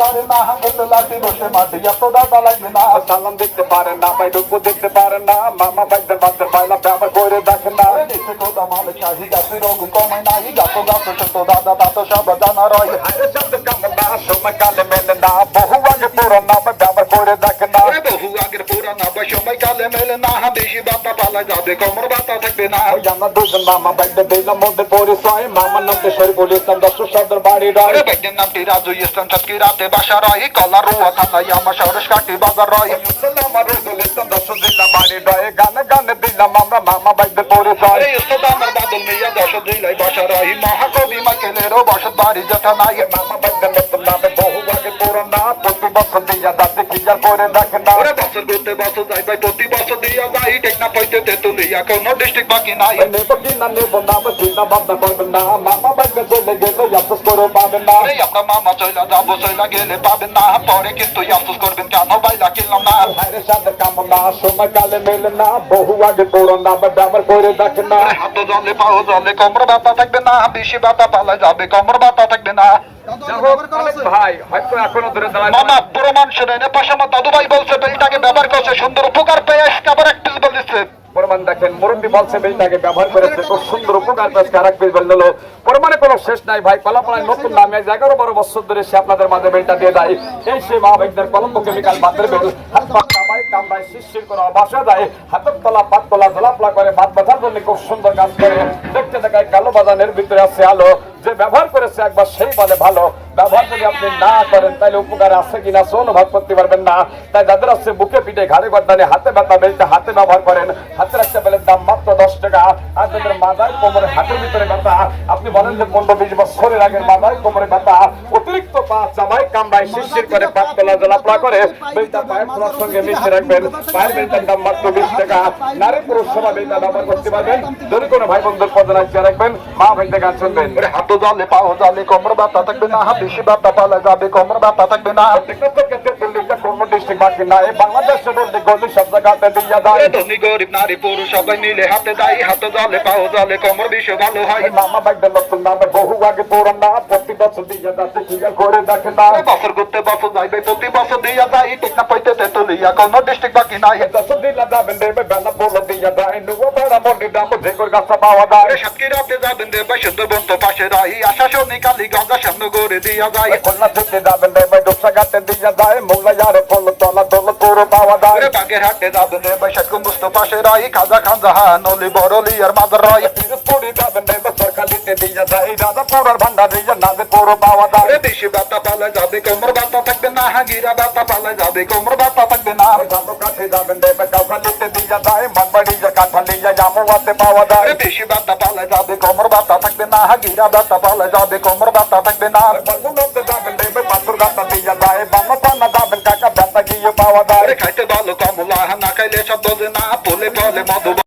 পারে না হাতে লাঠি বসে মাঠে। এত দাদা লাগবে না। সালাম দেখতে পারে না ভাই রূপ দেখতে পারে না। মামা ভাইদের বাদে পাইলা ব্যাপার করে দেখে না। দেশে কোদা মালে চাহি গাছে রোগ কমে না গাছ গাছ সত্য দাদা দাঁত সব জানা রয়। আরে শব্দ সময় কালে আগের পুরানা বা সময় কালে মেলে না বেশি বাতা পালা যাবে কমর বাতা থাকবে না ওই আমরা দুজন মামা ভাইদের দিলাম মধ্যে পরিচয় মামার নামতে শরীফুল ইসলাম দশ সদর বাড়ি রয় আরে বাইদের নামটি রাজু ইসলাম চাটকি রাতে বাসা রয় কলা রুয়া থানাই আমার সরস কাটি বাজার রয় সালাম আর রসুল ইসলাম দশ দিলা বাড়ি রয় গানে গানে দিলাম আমরা মামা ভাইদের পরিচয় আরে ইস্তদ আমার বাদল মিয়া দশ দিলাই বাসা রয় মহাকবি মাকেলেরও বসত বাড়ি যেটা নাই মামা ভাইদের নতুন নামে বহু আগে পুরো না প্রতি বছর দিয়া খিজার করে দেখে না ওরে বছর করতে বছর যাই ভাই প্রতি বছর দিয়া যাই টেক না পাইতে তেতুলিয়া কোন ডিস্ট্রিক্ট বাকি নাই নেব কি না নেব না চিন্তা ভাবনা করবেন না মামা বাইকে চলে গেলে আফসোস করে পাবেন না আমরা মামা চলে যাব চলে গেলে পাবেন না পরে কিন্তু আফসোস করবেন কিনলাম না সাথে কামনা সময় কালে মেলে না। বহু আগে না ব্যবহার করে দেখে না। হাত জলে পাও জলে কোমর ব্যথা থাকবে না বেশি ব্যথা পালা যাবে কোমর ব্যথা থাকবে না। ভাই হয়তো এখনও ধরে দাঁড়ায় মামা পুরো মানুষের এনে পাশে আমার দাদু ভাই বলছে বেলটাকে ব্যবহার করছে সুন্দর উপকার পেয়ে আজকে আবার এক পিস বলিছে। প্রমাণ দেখেন, মুরব্বী বলছে বেলটাকে ব্যবহার করেছে, খুব সুন্দর উপকার পেয়েছে, আর এক বেল দিল প্রমাণে কোনো শেষ নাই ভাই পালাপালায় নতুন নামে আজ এগারো বারো বছর ধরে সে আপনাদের মাঝে বেলটা দিয়ে দেয়। এই সে মহাবেগদের কলম্ব কেমিক্যাল বাতের বেল যায়, হাতের তলা, পাত তলা ধলাপলা করে বাদ বাঁধার জন্য খুব সুন্দর কাজ করে। দেখতে দেখায় কালো বাজানের ভিতরে আছে আলো যে ব্যবহার করেছে একবার সেই বলে ভালো। ব্যবহার যদি আপনি না করেন, তাহলে উপকার আছে কিনা সে অনুভব করতে পারবেন না। তাই যাদের আছে বুকে পিঠে ঘাড়ে গর্দানে হাতে ব্যথা বেলটা হাতে ব্যবহার করেন হাতের একটা বেলের দাম মাত্র দশ টাকা। আর যাদের মাথায় কোমরে হাতের ভিতরে ব্যথা, আপনি বলেন যে পনেরো বিশ বছরের আগের মাথায় কোমরে ব্যথা, অতিরিক্ত পা চাবাই কামড়ায় শিরশির করে পাত তোলা জলাপলা করে, বেলটা পায়ের তোলার সঙ্গে মিশে রাখবেন। পায়ের বেলটার দাম মাত্র বিশ টাকা। নারী পুরুষ সবাই বেলটা ব্যবহার করতে পারবেন। যদি কোনো ভাই বন্ধুর পদনা রাখবেন মা ভাই দেখা শুনবেন হাত জলে পাও জলে কোমর ব্যথা থাকবে না বেশি ব্যথা পালা যাবে কোমর ব্যথা থাকবে না। আরে ধনী গরিব নারী পুরুষ সবাই মিলে হাতে দেয় হাত জলে পাও জলে কোমর বেশি ভালো হয়। আরে বছর করতে বছর যাইবে প্রতি বছর দিয়া যাই টেক না পাইতে তেতুলিয়া কোনো ডিস্ট্রিক্ট বাকি নাই আরে সাতক্ষীরা আপনি যাবেন রে ভাই সুন্দরবন তো পাশে রাই আশা শনি কালী গঙ্গা সামনে গড়ে দিয়া যায় আরে বাগের হাটে যাবেন রে ভাই শেখ মুস্ত পাশে রাই খাজা খান জাহান অলি বড়লি আর মাদার রায় আরে বেশি ব্যথা পালা যাবে কোমর ব্যথা থাকবে না হাগিরা ব্যথা পালা যাবে কোমর ব্যথা থাকবে না আরে বেশি ব্যথা পালা যাবে কোমর ব্যথা থাকবে না হাগিরা ব্যথা পালা যাবে কোমর ব্যথা থাকবে না পাওয়া যায় আরে খাইতে ভালো কমলা না খাইলে সব দোলে না বলে বলে মধু